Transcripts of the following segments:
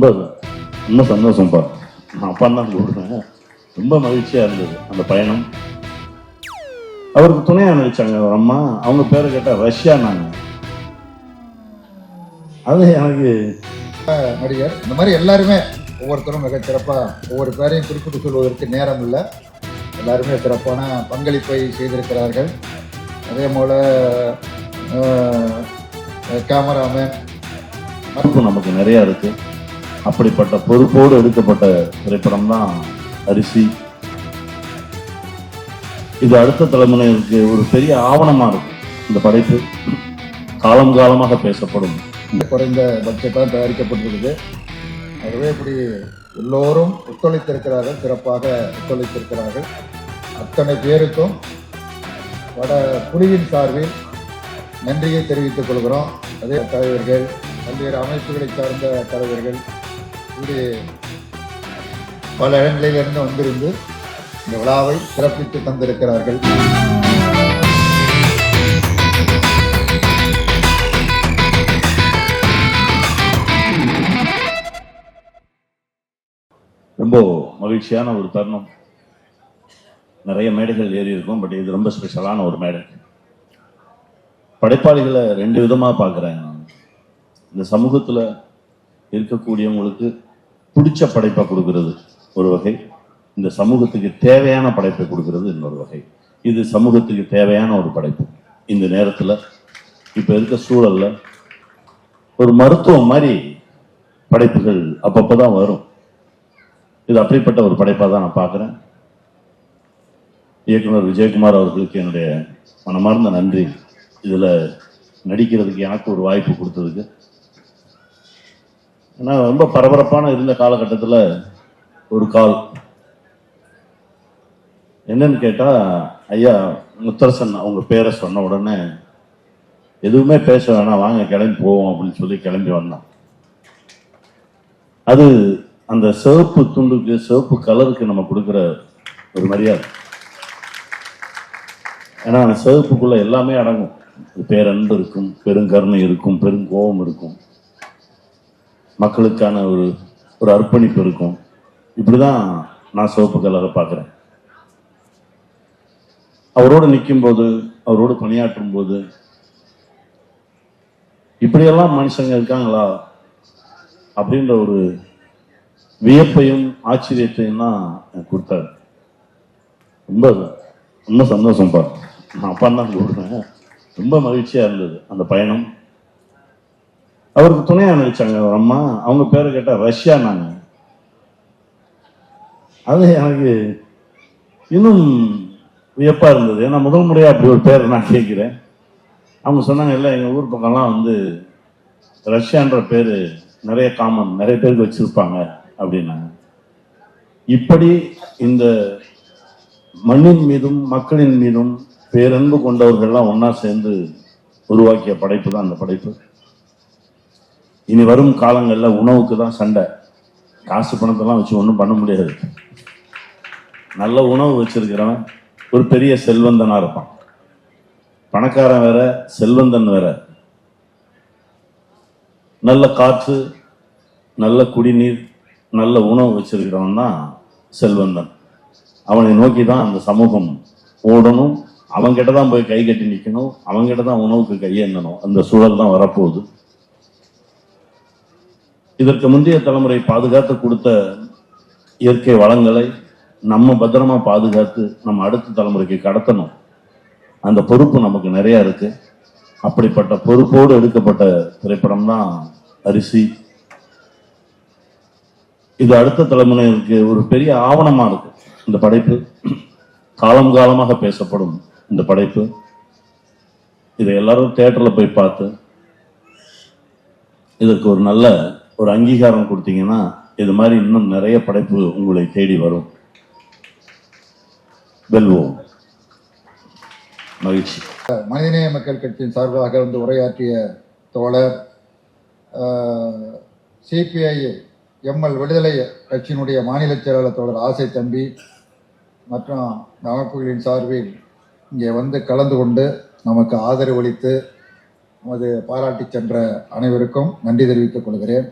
ரொம்ப ரொம்ப சந்தோஷம்ப்பா நான் அப்பா தான் கூப்பிடுறேன் ரொம்ப மகிழ்ச்சியா இருந்தது அந்த பயணம். அவருக்கு துணையா நடிச்சாங்க ஒரு அம்மா. அவங்க பேரை கேட்டா ரஷ்யா நாங்க அது எனக்கு நடிகர் இந்த மாதிரி எல்லாருமே ஒவ்வொருத்தரும் மிகச் சிறப்பாக ஒவ்வொரு பேரையும் குறிப்பிட்டு சொல்வதற்கு நேரம் இல்லை. எல்லாருமே சிறப்பான பங்களிப்பை செய்திருக்கிறார்கள். அதே போல் கேமராமேன் நமக்கு நிறைய இருக்கு. அப்படிப்பட்ட பொறுப்போடு எடுக்கப்பட்ட திரைப்படம் தான் அரிசி. இது அடுத்த தலைமுறைக்கு ஒரு பெரிய ஆவணமாக இருக்கு. இந்த படைப்பு காலம் காலமாக பேசப்படும். குறைந்த பட்ஜெட்டாக தயாரிக்கப்பட்டிருக்குது. ஆகவே இப்படி எல்லோரும் ஒத்துழைத்திருக்கிறார்கள் சிறப்பாக ஒத்துழைத்திருக்கிறார்கள். அத்தனை பேருக்கும் வட குழுவின் சார்பில் நன்றியை தெரிவித்துக் கொள்கிறோம். அதே தலைவர்கள் பல்வேறு அமைப்புகளை சார்ந்த தலைவர்கள் இப்படி பல இடங்களிலிருந்து வந்திருந்து இந்த விழாவை சிறப்பித்து தந்திருக்கிறார்கள். ரொம்ப மகிழ்ச்சியான ஒரு தருணம். நிறைய மேடைகள் ஏறி இருக்கும் பட் இது ரொம்ப ஸ்பெஷலான ஒரு மேடை. படைப்பாளிகளை ரெண்டு விதமாக பார்க்குறேன் நான். இந்த சமூகத்தில் இருக்கக்கூடியவங்களுக்கு பிடிச்ச படைப்பை கொடுக்கறது ஒரு வகை. இந்த சமூகத்துக்கு தேவையான படைப்பை கொடுக்கறது இன்னொரு வகை. இது சமூகத்துக்கு தேவையான ஒரு படைப்பு. இந்த நேரத்தில் இப்போ இருக்க சூழலில் ஒரு மருத்துவம் மாதிரி படைப்புகள் அப்பப்போ தான் வரும். இது அப்படிப்பட்ட ஒரு படைப்பாக தான் நான் பார்க்குறேன். இயக்குனர் விஜயகுமார் அவர்களுக்கு என்னுடைய மனமார்ந்த நன்றி. இதில் நடிக்கிறதுக்கு எனக்கு ஒரு வாய்ப்பு கொடுத்ததுக்கு ஏன்னா ரொம்ப பரபரப்பான இருந்த காலகட்டத்தில் ஒரு கால். என்னன்னு கேட்டால் ஐயா முத்தரசன் அவங்க பேரை சொன்ன உடனே எதுவுமே பேச வேணாம் வாங்க கிளம்பி போவோம் அப்படின்னு சொல்லி கிளம்பி வந்தான். அது அந்த சிவப்பு துண்டுக்கு சிவப்பு கலருக்கு நம்ம கொடுக்குற ஒரு மரியாதை. ஏன்னா அந்த சிவப்புக்குள்ள எல்லாமே அடங்கும். பேரன்பு இருக்கும் பெருங்கருணை இருக்கும் பெருங்கோபம் இருக்கும். மக்களுக்கான ஒரு ஒரு அர்ப்பணிப்பு இருக்கும். இப்படிதான் நான் சிவப்பு கலரை பார்க்குறேன். அவரோடு நிற்கும்போது அவரோடு பணியாற்றும் போது இப்படியெல்லாம் மனுஷங்க இருக்காங்களா? அப்படின்ற ஒரு வியப்பையும் ஆச்சரியத்தையும் தான் எனக்கு கொடுத்தாரு. ரொம்ப ரொம்ப சந்தோஷம் சந்தோஷம்ப்பா நான் அப்பா தான் கூப்பிடுறேன் ரொம்ப மகிழ்ச்சியாக இருந்தது அந்த பயணம். அவருக்கு துணையா நினைச்சாங்க ஒரு அம்மா. அவங்க பேரை கேட்டா ரஷ்யா நாங்க அது எனக்கு இன்னும் வியப்பா இருந்தது. ஏன்னா முதல் முறையா அப்படி ஒரு பேர் நான் கேட்கிறேன். அவங்க சொன்னாங்க இல்லை எங்க ஊர் பக்கம்லாம் வந்து ரஷ்யான்ற பேரு நிறைய காமன் நிறைய பேருக்கு வச்சிருப்பாங்க அப்படின்னாங்க. இப்படி இந்த மண்ணின் மீதும் மக்களின் மீதும் பேரன்பு கொண்டவர்கள்லாம் ஒன்றா சேர்ந்து உருவாக்கிய படைப்பு தான் அந்த படைப்பு. இனி வரும் காலங்கள்ல உணவுக்கு தான் சண்டை. காசு பணத்தெல்லாம் வச்சு ஒன்றும் பண்ண முடியாது. நல்ல உணவு வச்சிருக்கிறவன் ஒரு பெரிய செல்வந்தனா இருப்பான். பணக்காரன் வேற செல்வந்தன் வேற. நல்ல காற்று நல்ல குடிநீர் நல்ல உணவு வச்சிருக்கிறவன் தான் செல்வந்தன். அவனை நோக்கி தான் அந்த சமூகம் ஓடணும். அவங்ககிட்ட தான் போய் கை கட்டி நிற்கணும் அவங்ககிட்ட தான் உணவுக்கு கையேந்தணும். அந்த சூழல் தான் வரப்போகுது. இதற்கு முந்தைய தலைமுறை பாதுகாத்து கொடுத்த இயற்கை வளங்களை நம்ம பத்திரமா பாதுகாத்து நம்ம அடுத்த தலைமுறைக்கு கடத்தணும். அந்த பொறுப்பு நமக்கு நிறைய இருக்கு. அப்படிப்பட்ட பொறுப்போடு எடுக்கப்பட்ட திரைப்படம் தான் அரிசி. இது அடுத்த தலைமுறைக்கு ஒரு பெரிய ஆவணமா இருக்கு. இந்த படைப்பு காலம் காலமாக பேசப்படும் இந்த படைப்பு. இதை எல்லாரும் தேட்டரில் போய் பார்த்து இதற்கு ஒரு நல்ல ஒரு அங்கீகாரம் கொடுத்தீங்கன்னா இது மாதிரி இன்னும் நிறைய படைப்பு உங்களை தேடி வரும். வெல்வோம். மகிழ்ச்சி. மனிதநேய மக்கள் கட்சியின் சார்பாக வந்து உரையாற்றிய தோழர் சிபிஐ எம்எல் விடுதலை கட்சியினுடைய மாநில செயலாளர் தோழர் ஆசை தம்பி மற்றும் அமைப்புகளின் சார்பில் இங்கே வந்து கலந்து கொண்டு நமக்கு ஆதரவு அளித்து நமது பாராட்டி சென்ற அனைவருக்கும் நன்றி தெரிவித்துக் கொள்கிறேன்.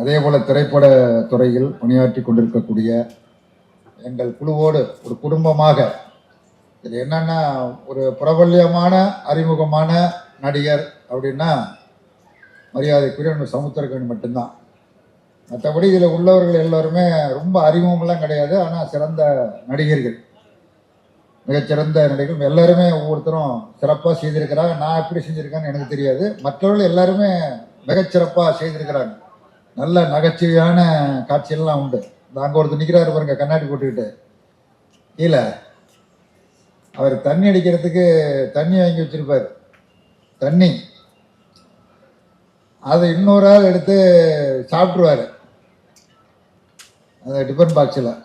அதே போல திரைப்பட துறையில் பணியாற்றி கொண்டிருக்கக்கூடிய எங்கள் குழுவோடு ஒரு குடும்பமாக இது என்னன்னா ஒரு பிரபல்யமான அறிமுகமான நடிகர் அப்படின்னா மரியாதைக்குரிய நம்ம சமுத்திரக்கணி மட்டும்தான். மற்றபடி இதில் உள்ளவர்கள் எல்லோருமே ரொம்ப அறிமுகமெல்லாம் கிடையாது ஆனால் சிறந்த நடிகர்கள். மிகச்சிறந்த நடிகர்கள். எல்லாருமே ஒவ்வொருத்தரும் சிறப்பாக செய்திருக்கிறாங்க. நான் எப்படி செஞ்சுருக்கேன்னு எனக்கு தெரியாது. மற்றவர்கள் எல்லாருமே மிகச்சிறப்பாக செய்திருக்கிறாங்க. நல்ல நகைச்சுவையான காட்சியெல்லாம் உண்டு. இந்த அங்கே ஒருத்தர் நிற்கிறாரு பாருங்க கண்ணாடி போட்டுக்கிட்டு. கீழே. அவர் தண்ணி அடிக்கிறதுக்கு தண்ணி வாங்கி வச்சிருப்பார். தண்ணி. அதை இன்னொரு ஆள் எடுத்து சாப்பிட்ருவாரு அந்த டிஃபன் பாக்ஸில்.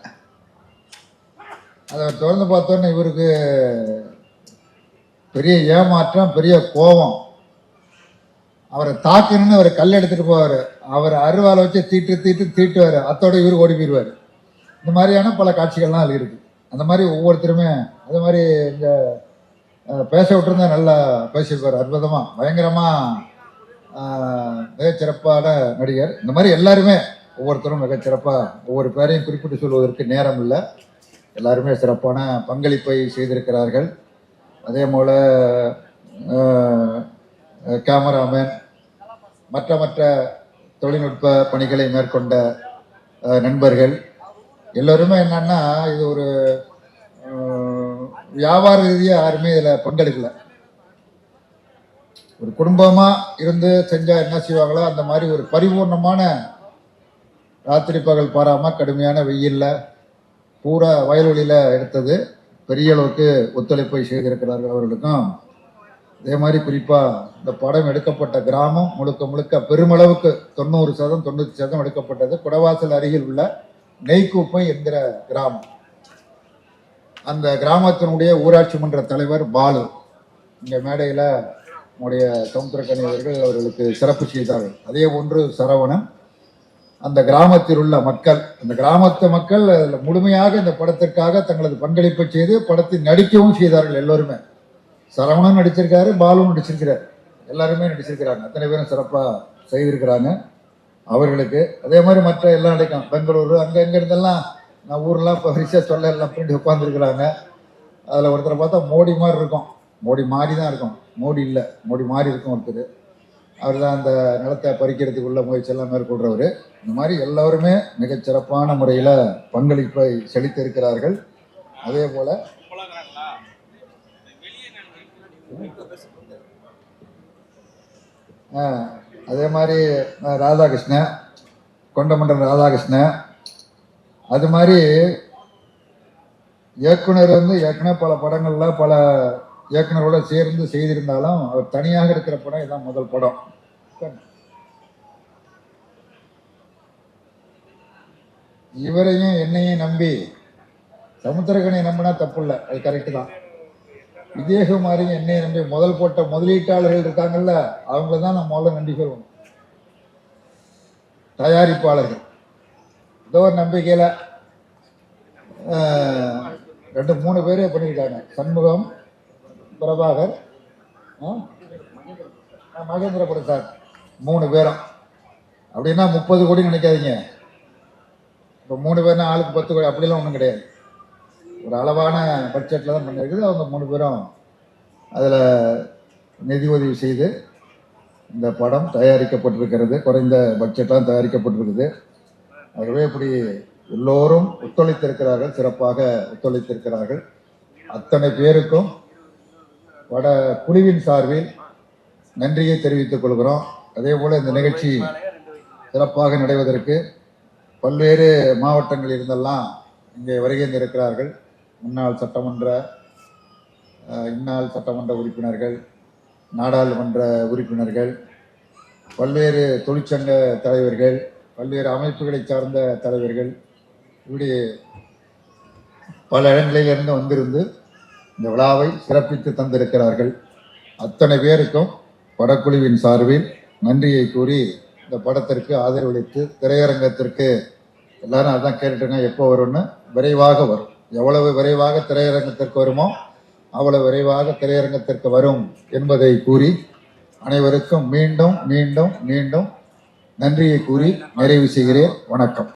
அதை திறந்து பார்த்தோன்னே இவருக்கு பெரிய ஏமாற்றம் பெரிய கோபம். அவரை தாக்கணும்னு அவர் கல் எடுத்துட்டு போவார். அவர் அருவாலை வச்சு தீட்டு தீட்டு தீட்டுவார். அத்தோட இவர் ஓடி போயிடுவார் இந்த மாதிரியான பல காட்சிகள்லாம் அதில் இருக்குது அந்த மாதிரி ஒவ்வொருத்தருமே அது மாதிரி இந்த பேச விட்டுருந்தா நல்லா பேசியிருப்பார். அற்புதமாக பயங்கரமாக மிகச்சிறப்பான நடிகர். இந்த மாதிரி எல்லாருமே ஒவ்வொருத்தரும் மிகச்சிறப்பாக ஒவ்வொரு பேரையும் குறிப்பிட்டு சொல்வதற்கு நேரம் இல்லை. எல்லாருமே சிறப்பான பங்களிப்பை செய்திருக்கிறார்கள். அதே போல் கேமராமேன் மற்ற மற்ற தொழில்நுட்ப பணிகளை மேற்கொண்ட நண்பர்கள். எல்லோருமே என்னன்னா இது ஒரு வியாபார ரீதியாக யாருமே இதில் பங்கெடுக்கல. ஒரு குடும்பமாக இருந்து செஞ்சால் என்ன செய்வாங்களோ அந்த மாதிரி ஒரு பரிபூர்ணமான ராத்திரி பகல் பாராமல் கடுமையான வெயில்ல பூரா வயல்வெளியில் எடுத்தது பெரிய அளவுக்கு ஒத்துழைப்பை செய்திருக்கிறார்கள் அவர்களுக்கும். அதே மாதிரி குறிப்பாக இந்த படம் எடுக்கப்பட்ட கிராமம் முழுக்க முழுக்க பெருமளவுக்கு தொண்ணூறு சதம் தொண்ணூற்றி சதம் எடுக்கப்பட்டது. குடவாசல் அருகில் உள்ள நெய்க்குப்பை என்கிற கிராமம். அந்த கிராமத்தினுடைய ஊராட்சி மன்ற தலைவர் பாலு இங்கே மேடையில் நம்முடைய சமுத்திரக்கணி அவர்கள் அவர்களுக்கு சிறப்பு செய்தார்கள் அதே ஒன்று சரவணன். அந்த கிராமத்தில் உள்ள மக்கள் அந்த கிராமத்து மக்கள் முழுமையாக இந்த படத்திற்காக தங்களது பங்களிப்பை செய்து படத்தை நடிக்கவும் செய்தார்கள் எல்லோருமே. சரவணன் நடிச்சிருக்காரு பாலும் நடிச்சிருக்கிறார். எல்லாருமே நடிச்சிருக்கிறாங்க. அத்தனை பேரும் சிறப்பாக செய்திருக்கிறாங்க அவர்களுக்கு. அதே மாதிரி மற்ற எல்லாம் நடிக்கும் பெங்களூரு அங்கே எங்கே இருந்தெல்லாம் நான் ஊரெலாம் இப்போ வரிசையாக சொல்ல எல்லாம் பின்னாடி உட்காந்துருக்குறாங்க அதில் ஒருத்தரை பார்த்தா மோடி மாதிரி இருக்கும். மோடி மாறி தான் இருக்கும். மோடி இல்லை மோடி மாறி இருக்கும் ஒருத்தர். அவர் தான் அந்த நிலத்தை பறிக்கிறதுக்குள்ள முயற்சியெல்லாம் மேற்கொள்றவர். இந்த மாதிரி எல்லாருமே மிகச்சிறப்பான முறையில் பங்களிப்பை செலுத்தியிருக்கிறார்கள். அதே போல் அதே மாதிரி ராதாகிருஷ்ணன் கொண்டமண்டல் ராதாகிருஷ்ணன் அது மாதிரி இயக்குனர் வந்து ஏற்கனவே பல படங்களில் பல இயக்குனரோட சேர்ந்து செய்திருந்தாலும் அவர் தனியாக இருக்கிற படம் இதான் முதல் படம். இவரையும் என்னையும் நம்பி சமுத்திரகனை நம்பினா தப்பு இல்லை. அது கரெக்டு தான். விஜயகுமாரையும் என்னை நம்பி முதல் போட்ட முதலீட்டாளர்கள் இருக்காங்கல்ல அவங்கள தான் நான் முதல்ல நன்றி சொல்லணும் தயாரிப்பாளர்கள். ஏதோ ஒரு நம்பிக்கையில் ரெண்டு மூணு பேரே பண்ணியிருக்காங்க சண்முகம் பிரபாகர் மகேந்திர பிரசாத் மூணு பேரும். அப்படின்னா முப்பது கோடி நினைக்காதீங்க. இப்போ மூணு பேர்னா ஆளுக்கு பத்து கோடி அப்படிலாம் ஒன்றும் கிடையாது. ஒரு அளவான பட்ஜெட்டில் தான் பண்ணியிருக்குது அவங்க மூணு பேரும் அதில் நிதி உதவி செய்து இந்த படம் தயாரிக்கப்பட்டிருக்கிறது. குறைந்த பட்ஜெட்டாக தயாரிக்கப்பட்டிருக்குது. ஆகவே இப்படி எல்லோரும் ஒத்துழைத்திருக்கிறார்கள். சிறப்பாக ஒத்துழைத்திருக்கிறார்கள். அத்தனை பேருக்கும் வட குழுவின் சார்பில் நன்றியை தெரிவித்துக் கொள்கிறோம். அதே போல் இந்த நிகழ்ச்சி சிறப்பாக நடைவதற்கு பல்வேறு மாவட்டங்களில் இருந்தெல்லாம் இங்கே வருகை இருக்கிறார்கள் முன்னாள் சட்டமன்ற அஹ், இந்நாள் சட்டமன்ற உறுப்பினர்கள் நாடாளுமன்ற உறுப்பினர்கள் பல்வேறு தொழிற்சங்க தலைவர்கள் பல்வேறு அமைப்புகளை சார்ந்த தலைவர்கள் இப்படி பல இடங்களிலிருந்து வந்திருந்து இந்த விழாவை சிறப்பித்து தந்திருக்கிறார்கள். அத்தனை பேருக்கும் படக்குழுவின் சார்பில் நன்றியை கூறி இந்த படத்திற்கு ஆதரவளித்து திரையரங்கத்திற்கு எல்லாரும் அதான் கேட்டுட்டுங்க எப்போ வரும்னு விரைவாக வரும். எவ்வளவு விரைவாக திரையரங்கத்திற்கு வருமோ அவ்வளவு விரைவாக திரையரங்கத்திற்கு வரும் என்பதை கூறி அனைவருக்கும் மீண்டும் மீண்டும் மீண்டும் நன்றியை கூறி நிறைவு செய்கிறேன். வணக்கம்.